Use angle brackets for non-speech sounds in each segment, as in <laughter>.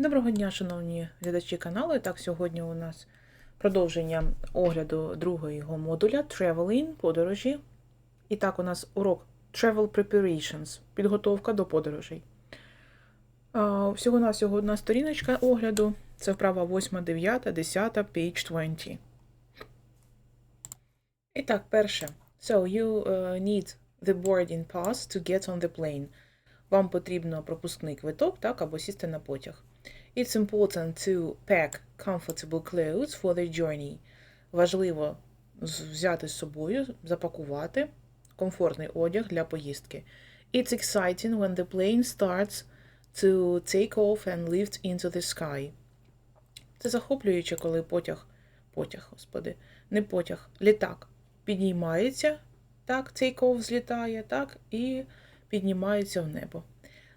Доброго дня, шановні глядачі каналу. Так, сьогодні у нас продовження огляду другого його модуля Traveling подорожі. І так, у нас урок Travel Preparations підготовка до подорожей. А, Всього-навсього одна сторіночка огляду. Це вправа 8, 9, 10, page 20. І так, перше. So, you uh, need the boarding pass to get on the plane. Вам потрібно пропускний квиток, так, або сісти на потяг. It's important to pack comfortable clothes for the journey. Важливо взяти з собою, запакувати комфортний одяг для поїздки. It's exciting when the plane starts to take off and lift into the sky. Це захоплююче, коли потяг, потяг, господи, не потяг, літак піднімається, так, take off злітає, так, і піднімається в небо.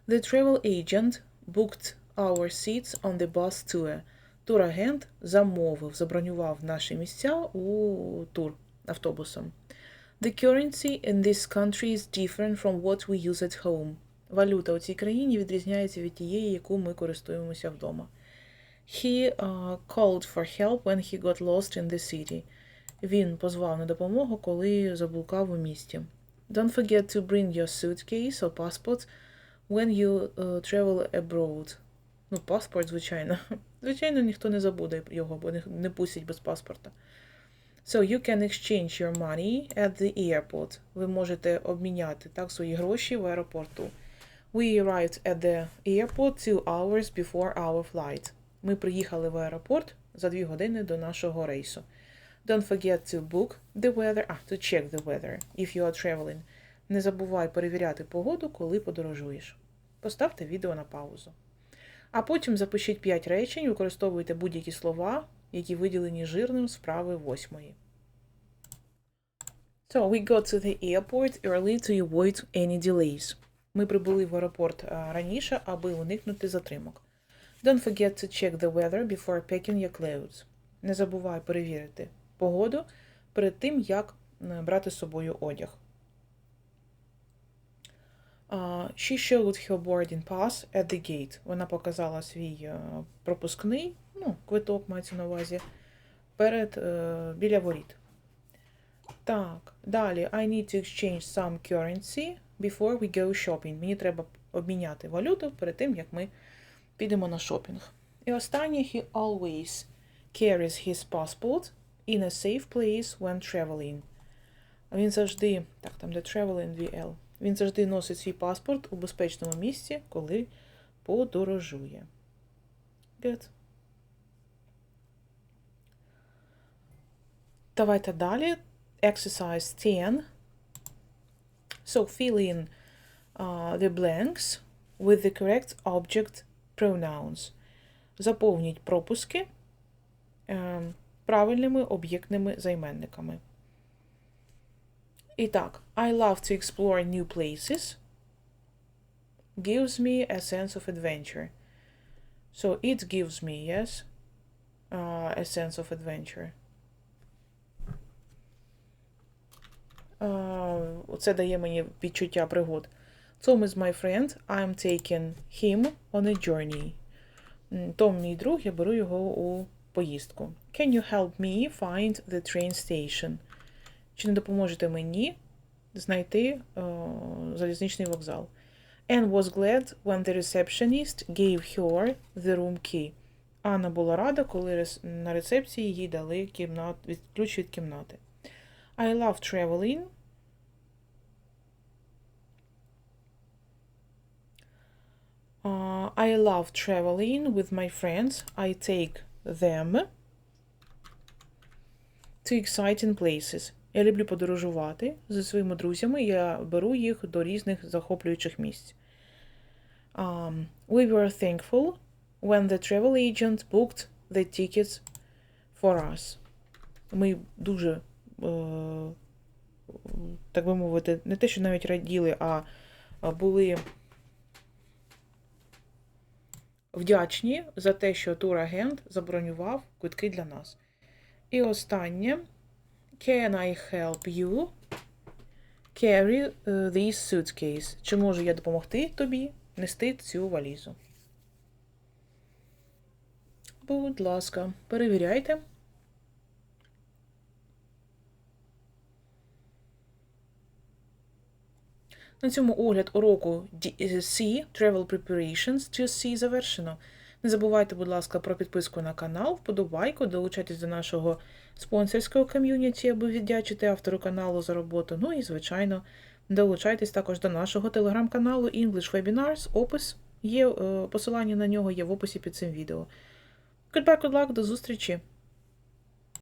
The travel agent booked our seats on the bus tour. Турагент замовив, забронював наші місця у тур автобусом. The currency in this country is different from what we use at home. Валюта у цій країні відрізняється від тієї, яку ми користуємося вдома. He uh, called for help when he got lost in the city. Він позвав на допомогу, коли заблукав у місті. Don't forget to bring your suitcase or passport when you uh, travel abroad. Ну, паспорт, звичайно. <laughs> Звичайно, ніхто не забуде його, бо не, пустять без паспорта. So you can exchange your money at the airport. Ви можете обміняти так свої гроші в аеропорту. We arrived at the airport two hours before our flight. Ми приїхали в аеропорт за дві години до нашого рейсу. Don't forget to book the weather, а, to check the weather if you are traveling. Не забувай перевіряти погоду, коли подорожуєш. Поставте відео на паузу. А потім запишіть 5 речень, використовуйте будь-які слова, які виділені жирним з вправи восьмої. So, we got to the airport early to avoid any delays. Ми прибули в аеропорт раніше, аби уникнути затримок. Don't forget to check the weather before packing your clothes. Не забувай перевірити погоду перед тим, як е, брати з собою одяг. She showed her boarding pass at the gate. Вона показала свій е, пропускний, ну, квиток мається на увазі, перед, е, біля воріт. Так, далі. I need to exchange some currency before we go shopping. Мені треба обміняти валюту перед тим, як ми підемо на шопінг. І останнє, he always carries his passport in a safe place when traveling. Він завжди, так, там де traveling VL. Він завжди носить свій паспорт у безпечному місці, коли подорожує. Good. Давайте далі. Exercise 10. So fill in uh, the blanks with the correct object pronouns. Заповніть пропуски е, правильними об'єктними займенниками. І так, I love to explore new places. Gives me a sense of adventure. So it gives me, yes, uh, a sense of adventure. Uh, це дає мені відчуття пригод. Tom is my friend. I'm taking him on a journey. М, Том мій друг, я беру його у поїздку. Can you help me find the train station? Чи не допоможете мені знайти е, залізничний вокзал? Anne was glad when the receptionist gave her the room key. Анна була рада, коли на рецепції їй дали кімнат, від, ключ від кімнати. I love traveling. Uh, I love traveling with my friends. I take them to exciting places. Я люблю подорожувати зі своїми друзями. Я беру їх до різних захоплюючих місць. Um, we were thankful when the travel agent booked the tickets for us. Ми дуже, е, так би мовити, не те, що навіть раділи, а були вдячні за те, що турагент забронював квитки для нас. І останнє. Can I help you carry uh, this suitcase? Чи можу я допомогти тобі нести цю валізу? Будь ласка, перевіряйте. На цьому огляд уроку е, C Travel Preparations to C завершено. Не забувайте, будь ласка, про підписку на канал, вподобайку, долучайтесь до нашого спонсорського ком'юніті, аби віддячити автору каналу за роботу. Ну і, звичайно, долучайтесь також до нашого телеграм-каналу English Webinars. Опис є, е, посилання на нього є в описі під цим відео. Goodbye, good luck, до зустрічі!